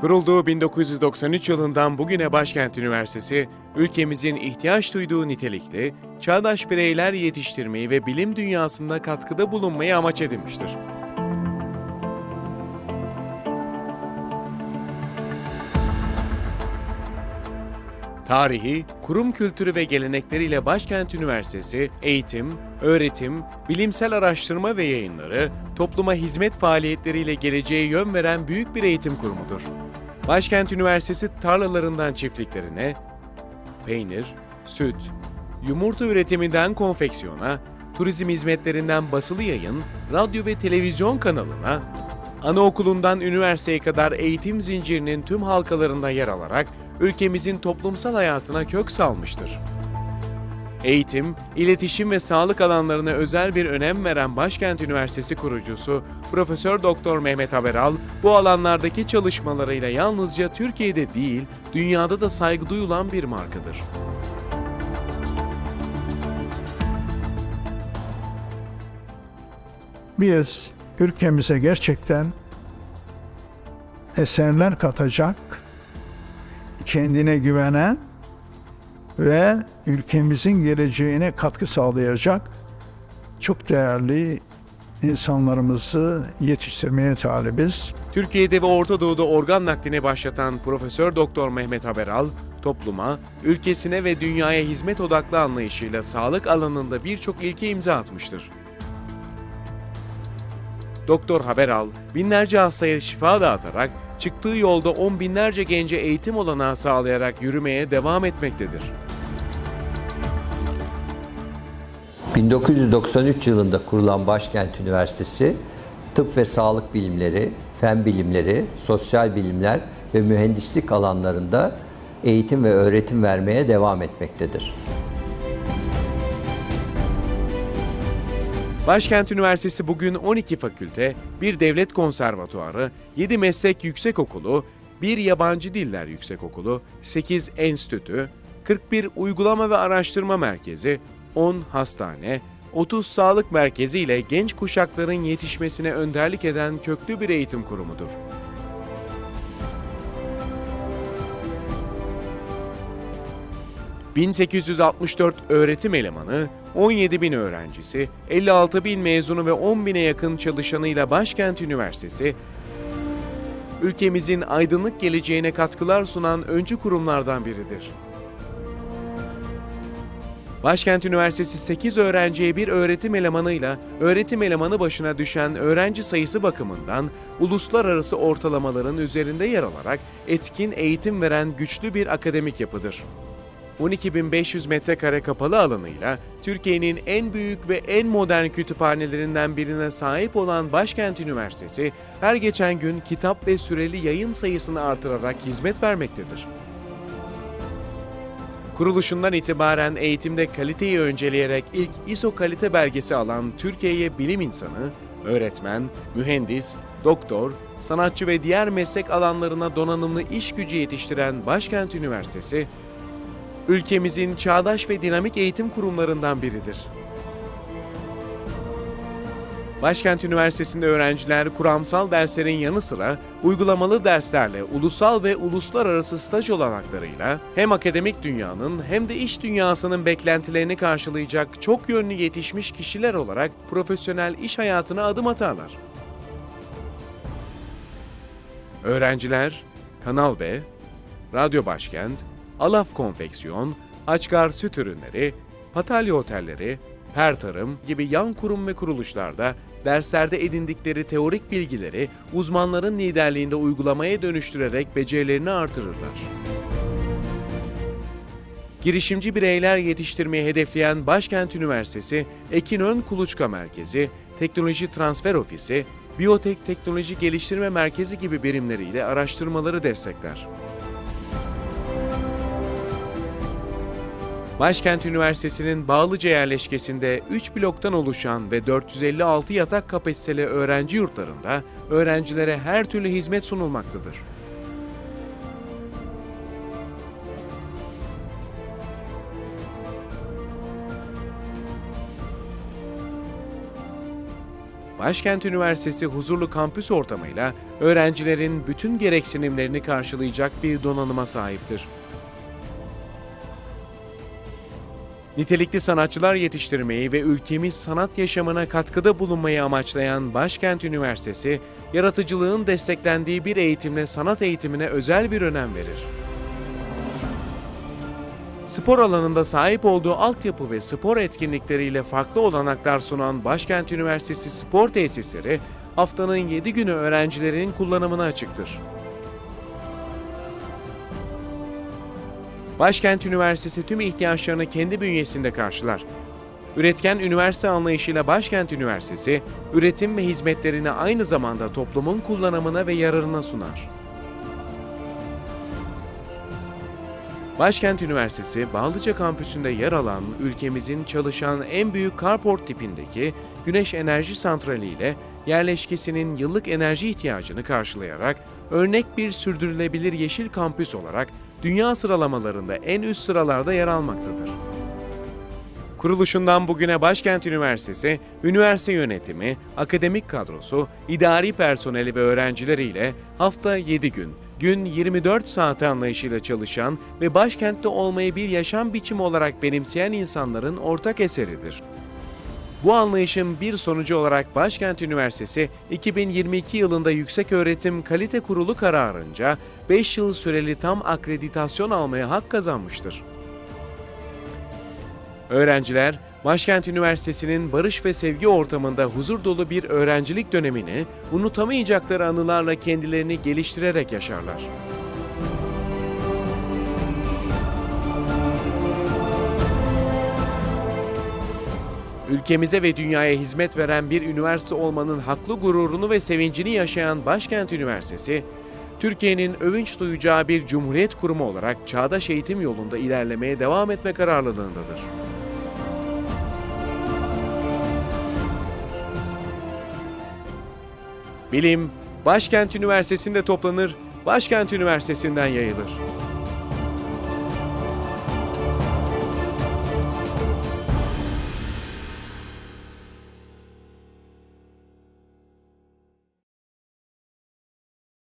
Kurulduğu 1993 yılından bugüne Başkent Üniversitesi, ülkemizin ihtiyaç duyduğu nitelikli, çağdaş bireyler yetiştirmeyi ve bilim dünyasında katkıda bulunmayı amaç edinmiştir. Tarihi, kurum kültürü ve gelenekleriyle Başkent Üniversitesi, eğitim, öğretim, bilimsel araştırma ve yayınları, topluma hizmet faaliyetleriyle geleceğe yön veren büyük bir eğitim kurumudur. Başkent Üniversitesi tarlalarından çiftliklerine, peynir, süt, yumurta üretiminden konfeksiyona, turizm hizmetlerinden basılı yayın, radyo ve televizyon kanalına, anaokulundan üniversiteye kadar eğitim zincirinin tüm halkalarında yer alarak ülkemizin toplumsal hayatına kök salmıştır. Eğitim, iletişim ve sağlık alanlarına özel bir önem veren Başkent Üniversitesi kurucusu Profesör Doktor Mehmet Haberal bu alanlardaki çalışmalarıyla yalnızca Türkiye'de değil, dünyada da saygı duyulan bir markadır. Biz ülkemize gerçekten eserler katacak, kendine güvenen ve ülkemizin geleceğine katkı sağlayacak çok değerli insanlarımızı yetiştirmeye talibiz. Türkiye'de ve Orta Doğu'da organ naklini başlatan Profesör Doktor Mehmet Haberal, topluma, ülkesine ve dünyaya hizmet odaklı anlayışıyla sağlık alanında birçok ilke imza atmıştır. Doktor Haberal, binlerce hastaya şifa dağıtarak, çıktığı yolda on binlerce gence eğitim olanağı sağlayarak yürümeye devam etmektedir. 1993 yılında kurulan Başkent Üniversitesi, tıp ve sağlık bilimleri, fen bilimleri, sosyal bilimler ve mühendislik alanlarında eğitim ve öğretim vermeye devam etmektedir. Başkent Üniversitesi bugün 12 fakülte, bir devlet konservatuarı, 7 meslek yüksekokulu, bir yabancı diller yüksekokulu, 8 enstitü, 41 uygulama ve araştırma merkezi, 10 hastane, 30 sağlık merkezi ile genç kuşakların yetişmesine önderlik eden köklü bir eğitim kurumudur. ...1864 öğretim elemanı, 17 bin öğrencisi, 56 bin mezunu ve 10 bine yakın çalışanıyla Başkent Üniversitesi, ülkemizin aydınlık geleceğine katkılar sunan öncü kurumlardan biridir. Başkent Üniversitesi 8 öğrenciye bir öğretim elemanıyla öğretim elemanı başına düşen öğrenci sayısı bakımından uluslararası ortalamaların üzerinde yer alarak etkin eğitim veren güçlü bir akademik yapıdır. 12.500 metrekare kapalı alanıyla Türkiye'nin en büyük ve en modern kütüphanelerinden birine sahip olan Başkent Üniversitesi her geçen gün kitap ve süreli yayın sayısını artırarak hizmet vermektedir. Kuruluşundan itibaren eğitimde kaliteyi önceleyerek ilk ISO kalite belgesi alan Türkiye'ye bilim insanı, öğretmen, mühendis, doktor, sanatçı ve diğer meslek alanlarına donanımlı iş gücü yetiştiren Başkent Üniversitesi, ülkemizin çağdaş ve dinamik eğitim kurumlarından biridir. Başkent Üniversitesi'nde öğrenciler kuramsal derslerin yanı sıra uygulamalı derslerle ulusal ve uluslararası staj olanaklarıyla hem akademik dünyanın hem de iş dünyasının beklentilerini karşılayacak çok yönlü yetişmiş kişiler olarak profesyonel iş hayatına adım atarlar. Öğrenciler Kanal B, Radyo Başkent, Alaf Konfeksiyon, Açgar Süt Ürünleri, Patalya Otelleri, Her Tarım gibi yan kurum ve kuruluşlarda derslerde edindikleri teorik bilgileri uzmanların liderliğinde uygulamaya dönüştürerek becerilerini artırırlar. Girişimci bireyler yetiştirmeyi hedefleyen Başkent Üniversitesi, Ekinön Kuluçka Merkezi, Teknoloji Transfer Ofisi, Biyotek Teknoloji Geliştirme Merkezi gibi birimleriyle araştırmaları destekler. Başkent Üniversitesi'nin Bağlıca yerleşkesinde 3 bloktan oluşan ve 456 yatak kapasiteli öğrenci yurtlarında öğrencilere her türlü hizmet sunulmaktadır. Başkent Üniversitesi huzurlu kampüs ortamıyla öğrencilerin bütün gereksinimlerini karşılayacak bir donanıma sahiptir. Nitelikli sanatçılar yetiştirmeyi ve ülkemiz sanat yaşamına katkıda bulunmayı amaçlayan Başkent Üniversitesi, yaratıcılığın desteklendiği bir eğitimle sanat eğitimine özel bir önem verir. Spor alanında sahip olduğu altyapı ve spor etkinlikleriyle farklı olanaklar sunan Başkent Üniversitesi spor tesisleri, haftanın 7 günü öğrencilerin kullanımına açıktır. Başkent Üniversitesi tüm ihtiyaçlarını kendi bünyesinde karşılar. Üretken üniversite anlayışıyla Başkent Üniversitesi, üretim ve hizmetlerini aynı zamanda toplumun kullanımına ve yararına sunar. Başkent Üniversitesi, Bağlıca kampüsünde yer alan ülkemizin çalışan en büyük carport tipindeki güneş enerji santrali ile yerleşkesinin yıllık enerji ihtiyacını karşılayarak örnek bir sürdürülebilir yeşil kampüs olarak dünya sıralamalarında en üst sıralarda yer almaktadır. Kuruluşundan bugüne Başkent Üniversitesi, üniversite yönetimi, akademik kadrosu, idari personeli ve öğrencileriyle hafta 7 gün, gün 24 saat anlayışıyla çalışan ve başkentte olmayı bir yaşam biçimi olarak benimseyen insanların ortak eseridir. Bu anlayışın bir sonucu olarak Başkent Üniversitesi 2022 yılında Yükseköğretim Kalite Kurulu kararınca 5 yıl süreli tam akreditasyon almaya hak kazanmıştır. Öğrenciler, Başkent Üniversitesi'nin barış ve sevgi ortamında huzur dolu bir öğrencilik dönemini unutamayacakları anılarla kendilerini geliştirerek yaşarlar. Ülkemize ve dünyaya hizmet veren bir üniversite olmanın haklı gururunu ve sevincini yaşayan Başkent Üniversitesi, Türkiye'nin övünç duyacağı bir cumhuriyet kurumu olarak çağdaş eğitim yolunda ilerlemeye devam etme kararlılığındadır. Bilim, Başkent Üniversitesi'nde toplanır, Başkent Üniversitesi'nden yayılır.